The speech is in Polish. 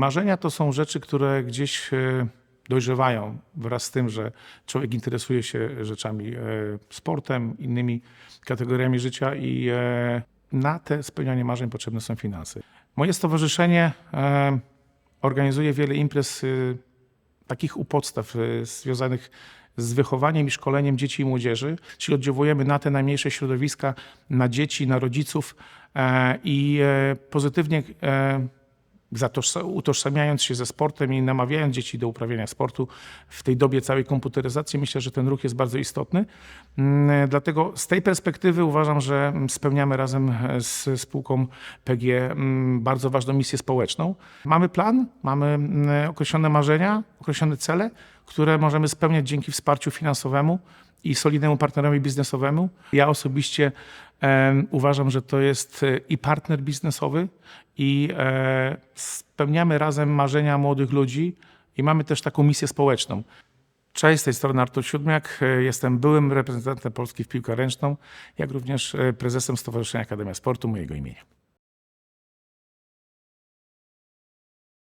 Marzenia to są rzeczy, które gdzieś e, dojrzewają wraz z tym, że człowiek interesuje się rzeczami, e, sportem, innymi kategoriami życia i e, na te spełnianie marzeń potrzebne są finanse. Moje stowarzyszenie organizuje wiele imprez takich u podstaw związanych z wychowaniem i szkoleniem dzieci i młodzieży, czyli oddziałujemy na te najmniejsze środowiska, na dzieci, na rodziców i pozytywnie utożsamiając się ze sportem i namawiając dzieci do uprawiania sportu w tej dobie całej komputeryzacji, myślę, że ten ruch jest bardzo istotny. Mm, Dlatego z tej perspektywy uważam, że spełniamy razem e, z spółką PG mm, bardzo ważną misję społeczną. Mamy plan, mamy mm, określone marzenia, określone cele, które możemy spełniać dzięki wsparciu finansowemu i solidnemu partnerowi biznesowemu. Ja osobiście uważam, że to jest e, i partner biznesowy, i e, spełniamy razem marzenia młodych ludzi i mamy też taką misję społeczną. Cześć, z tej strony Artur Siódmiak. E, Jestem byłym reprezentantem Polski w piłkę ręczną, jak również prezesem Stowarzyszenia Akademia Sportu mojego imienia.